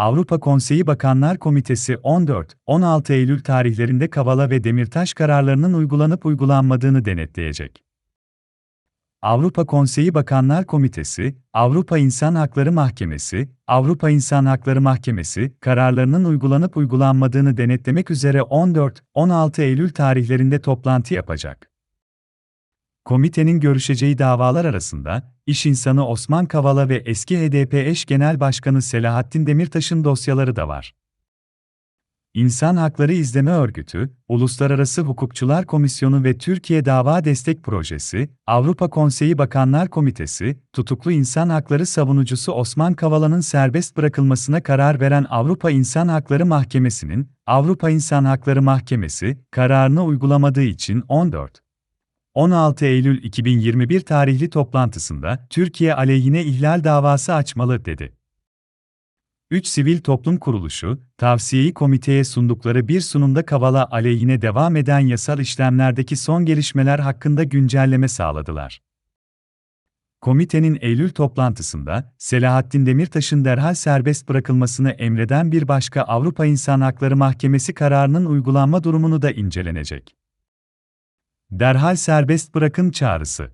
Avrupa Konseyi Bakanlar Komitesi 14-16 Eylül tarihlerinde Kavala ve Demirtaş kararlarının uygulanıp uygulanmadığını denetleyecek. Avrupa Konseyi Bakanlar Komitesi, Avrupa İnsan Hakları Mahkemesi, Avrupa İnsan Hakları Mahkemesi kararlarının uygulanıp uygulanmadığını denetlemek üzere 14-16 Eylül tarihlerinde toplantı yapacak. Komitenin görüşeceği davalar arasında, iş insanı Osman Kavala ve eski HDP eş genel başkanı Selahattin Demirtaş'ın dosyaları da var. İnsan Hakları İzleme Örgütü, Uluslararası Hukukçular Komisyonu ve Türkiye Dava Destek Projesi, Avrupa Konseyi Bakanlar Komitesi, tutuklu insan hakları savunucusu Osman Kavala'nın serbest bırakılmasına karar veren Avrupa İnsan Hakları Mahkemesi'nin, Avrupa İnsan Hakları Mahkemesi, kararını uygulamadığı için 14 16 Eylül 2021 tarihli toplantısında Türkiye aleyhine ihlal davası açmalı dedi. 3 sivil toplum kuruluşu, tavsiyeyi komiteye sundukları bir sunumda Kavala aleyhine devam eden yasal işlemlerdeki son gelişmeler hakkında güncelleme sağladılar. Komitenin Eylül toplantısında, Selahattin Demirtaş'ın derhal serbest bırakılmasını emreden bir başka Avrupa İnsan Hakları Mahkemesi kararının uygulanma durumunu da incelenecek. Derhal serbest bırakın çağrısı.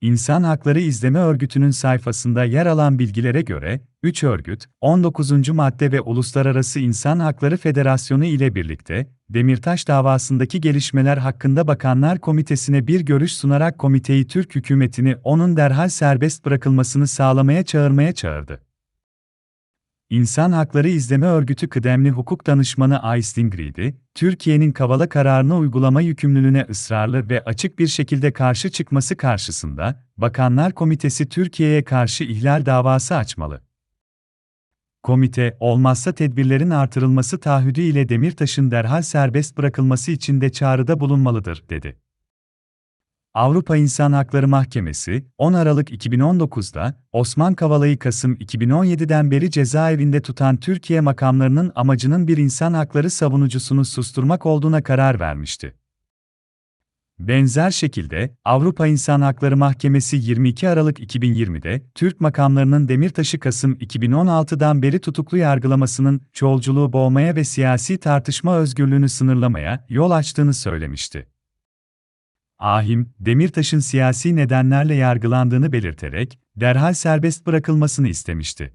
İnsan Hakları İzleme Örgütü'nün sayfasında yer alan bilgilere göre, 3 örgüt, 19. madde ve Uluslararası İnsan Hakları Federasyonu ile birlikte, Demirtaş davasındaki gelişmeler hakkında Bakanlar Komitesi'ne bir görüş sunarak komiteyi Türk hükümetini onun derhal serbest bırakılmasını sağlamaya çağırmaya çağırdı. İnsan Hakları İzleme Örgütü kıdemli hukuk danışmanı Aystin Gridi, Türkiye'nin Kavala kararını uygulama yükümlülüğüne ısrarlı ve açık bir şekilde karşı çıkması karşısında, Bakanlar Komitesi Türkiye'ye karşı ihlal davası açmalı. Komite, olmazsa tedbirlerin artırılması taahhüdü ile Demirtaş'ın derhal serbest bırakılması için de çağrıda bulunmalıdır, dedi. Avrupa İnsan Hakları Mahkemesi, 10 Aralık 2019'da, Osman Kavala'yı Kasım 2017'den beri cezaevinde tutan Türkiye makamlarının amacının bir insan hakları savunucusunu susturmak olduğuna karar vermişti. Benzer şekilde, Avrupa İnsan Hakları Mahkemesi 22 Aralık 2020'de, Türk makamlarının Demirtaş'ı Kasım 2016'dan beri tutuklu yargılamasının, çoğulculuğu boğmaya ve siyasi tartışma özgürlüğünü sınırlamaya yol açtığını söylemişti. Ahim, Demirtaş'ın siyasi nedenlerle yargılandığını belirterek, derhal serbest bırakılmasını istemişti.